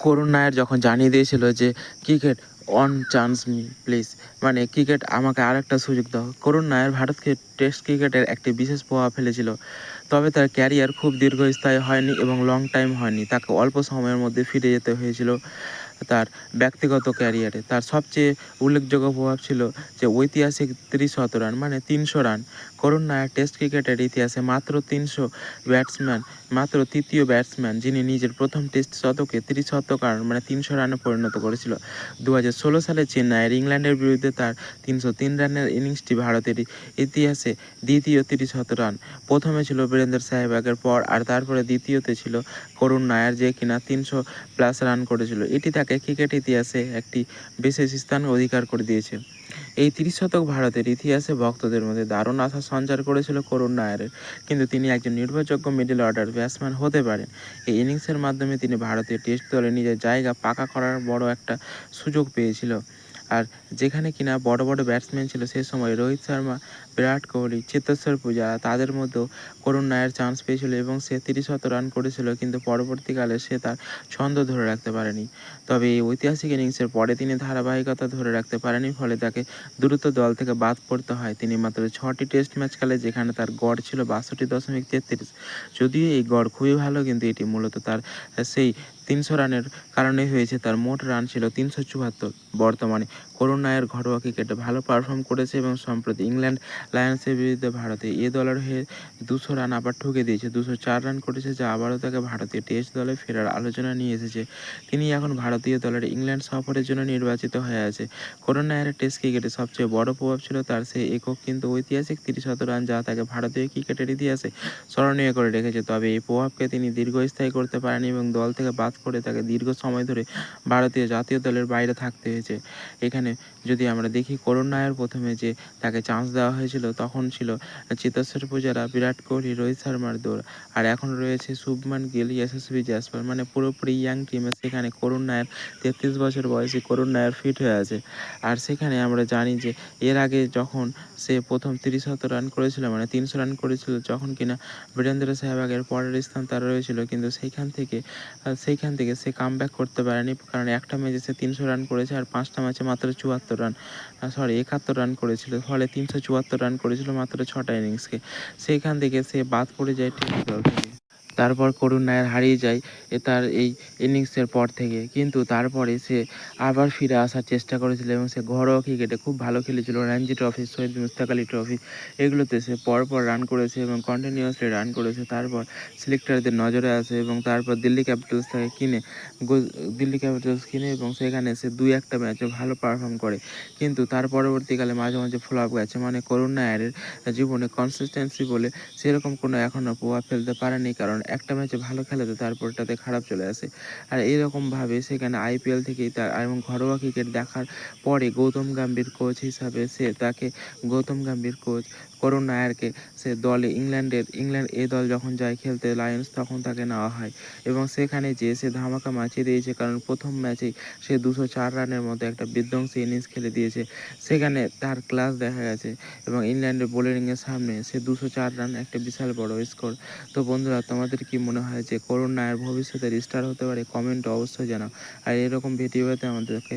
করুণ নায়ার যখন জানিয়ে দিয়েছিল যে, cricket on chance me please মানে ক্রিকেট আমাকে আর একটা সুযোগ দাও। করুণ নায়ার ভারতকে টেস্ট ক্রিকেটের একটি বিশেষ প্রভাব ফেলেছিল। তবে তার ক্যারিয়ার খুব দীর্ঘস্থায়ী হয়নি এবং লং টাইম হয়নি। তাকে অল্প সময়ের মধ্যে ফিরে যেতে হয়েছিল তার ব্যক্তিগত ক্যারিয়ারে তার সবচেয়ে উল্লেখযোগ্য প্রভাব ছিল যে, ঐতিহাসিক ত্রিশত রান মানে তিনশো রান করুণ নায়ার টেস্ট ক্রিকেটের ইতিহাসে মাত্র তিনশো ব্যাটসম্যান মাত্র তৃতীয় ব্যাটসম্যান, যিনি নিজের প্রথম টেস্ট শতকে ত্রিশতক রান মানে তিনশো রানে পরিণত করেছিল। দু ষোলো সালে চেন্নাইয়ের ইংল্যান্ডের বিরুদ্ধে তার তিনশো তিন রানের ইনিংসটি ভারতের ইতিহাসে দ্বিতীয় ত্রিশত রান। প্রথমে ছিল বীরেন্দ্র সাহেবাগের পর, আর তারপরে দ্বিতীয়তে ছিল করুণ নায়ার, যে কিনা তিনশো প্লাস রান করেছিল। এটি তাকে ক্রিকেট ইতিহাসে একটি বিশেষ স্থান অধিকার করে দিয়েছে। এই তিরিশ শতক ভারতের ইতিহাসে ভক্তদের মধ্যে দারুণ আশা সঞ্চার করেছিল করুণ নায়ারের কিন্তু তিনি একজন নির্ভরযোগ্য মিডল অর্ডার ব্যাটসম্যান হতে পারেন। এই ইনিংসের মাধ্যমে তিনি ভারতীয় টেস্ট দলে নিজের জায়গা পাকা করার বড় একটা সুযোগ পেয়েছিল। আর যেখানে কিনা বড় বড় ব্যাটসম্যান ছিল সেই সময় রোহিত শর্মা, বিরাট কোহলি চেতেশ্বর পূজা তাদের মধ্যেও করুণ নায়ার চান্স পেয়েছিল এবং সে তিরিশ শত রান করেছিল কিন্তু পরবর্তীকালে সে তার ছন্দ ধরে রাখতে পারেনি। তবে এই ঐতিহাসিক ইনিংসের পরে তিনি ধারাবাহিকতা ধরে রাখতে পারেনি, ফলে তাকে দ্রুত দল থেকে বাদ পড়তে হয়। তিনি মাত্র ছটি টেস্ট ম্যাচ খেলে, যেখানে তার গড় ছিল বাষট্টি দশমিক তেত্রিশ। যদিও এই গড় খুবই ভালো, কিন্তু এটি মূলত তার সেই তিনশো রানের কারণে হয়েছে তার মোট রান ছিল তিনশো চুয়াত্তর। বর্তমানে করুণ নায়ের ঘরোয়া ক্রিকেটে ভালো পারফর্ম করেছে এবং সম্প্রতি ইংল্যান্ড লায়ন্সের বিরুদ্ধে ভারতে এ দলের হয়ে দুশো রান আবার ঠুকে দিয়েছে। দুশো চার রান করেছে, যা আবারও তাকে ভারতীয় টেস্ট দলে ফেরার আলোচনা নিয়ে এসেছে। তিনি এখন ভারতীয় দলের ইংল্যান্ড সফরের জন্য নির্বাচিত হয়ে আছে। করুণ নায়ারের টেস্ট ক্রিকেটে সবচেয়ে বড় প্রভাব ছিল তার সেই একক কিন্তু ঐতিহাসিক তিরিশ রান যা তাকে ভারতীয় ক্রিকেটের ইতিহাসে স্মরণীয় করে রেখেছে। তবে এই প্রভাবকে তিনি দীর্ঘস্থায়ী করতে পারেনি এবং দল থেকে বাদ করে তাকে দীর্ঘ সময় ধরে ভারতীয় জাতীয় দলের বাইরে থাকতে হয়েছে। এখানে যদি আমরা দেখি করুণ নায়ার প্রথমে যে তাকে চান্স দেওয়া হয়েছিল তখন ছিল চেতেশ্বর পূজারা বিরাট কোহলি রোহিত শর্মার দৌড় আর এখন রয়েছে শুভমান গিল যশস্বী জাসপাল মানে পুরোপুরি ইয়াং টিমে সেখানে করুণ নায়ার তেত্রিশ বছর বয়সে করুণ নায়ার ফিট হয়ে আছে। আর সেখানে আমরা জানি যে এর আগে যখন সে প্রথম তিরিশ শত রান করেছিল মানে তিনশো রান করেছিল যখন কিনা বীরেন্দ্র সেহবাগের পরের স্থান তার রয়েছিল কিন্তু সেইখান থেকে আহ, সেইখান থেকে সে কাম করতে পারেনি, কারণ একটা ম্যাচে সে তিনশো রান করেছে আর পাঁচটা ম্যাচে মাত্র চুয়াত্তর রান সরি একাত্তর রান করেছিল। ফলে তিনশো চুয়াত্তর রান করেছিল মাত্র ছটা ইনিংসকে সেইখান থেকে সে বাদ পড়ে যায় টেস্ট দল থেকে তারপর করুণ নায়ার হারিয়ে যায় এ তার এই ইনিংসের পর থেকে। কিন্তু তারপরে সে আবার ফিরে আসার চেষ্টা করেছিল এবং সে ঘরোয়া ক্রিকেটে খুব ভালো খেলেছিল। রঞ্জি ট্রফি, শহীদ মুস্তাক আলী ট্রফি, এগুলোতে সে পরপর রান করেছে এবং কন্টিনিউয়াসলি রান করেছে। তারপর সিলেক্টরদের নজরে আসে এবং তারপর দিল্লি ক্যাপিটালস থেকে কিনে দিল্লি ক্যাপিটালস কিনে এবং সেখানে সে দুই একটা ম্যাচে ভালো পারফর্ম করে। কিন্তু তার পরবর্তীকালে মাঝে মাঝে ফ্লপ গেছে। মানে করুণ নায়ারের জীবনে কনসিস্টেন্সি বলে সেরকম কোনো এখনও প্রভাব ফেলতে পারেনি। কারণ একটা ম্যাচে ভালো খেলে তো তারপরটাতে খারাপ চলে আসে। আর এরকমভাবে সেখানে আইপিএল থেকেই তার এবং ঘরোয়া ক্রিকেট দেখার পরে গৌতম গাম্ভীর কোচ হিসাবে সে তাকে, গৌতম গাম্ভীর কোচ করুণ নায়ারকে সে দলে ইংল্যান্ডের, ইংল্যান্ড এ দল যখন যায় খেলতে লায়ন্স তখন তাকে নেওয়া হয়। এবং সেখানে যে সে ধামাকা মাচিয়ে দিয়েছে কারণ প্রথম ম্যাচেই সে দুশো চার রানের মতো একটা বিধ্বংসী ইনিংস খেলে দিয়েছে। সেখানে তার ক্লাস দেখা গেছে এবং ইংল্যান্ডের বোলিংয়ের সামনে সে দুশো চার রান একটা বিশাল বড় স্কোর তো বন্ধুরা, তোমাদের কি মনে হয় যে করুণ নায়ার ভবিষ্যতের স্টার হতে পারে? কমেন্ট অবশ্যই জানাও। আর এরকম ভিডিও পেতে আমাদেরকে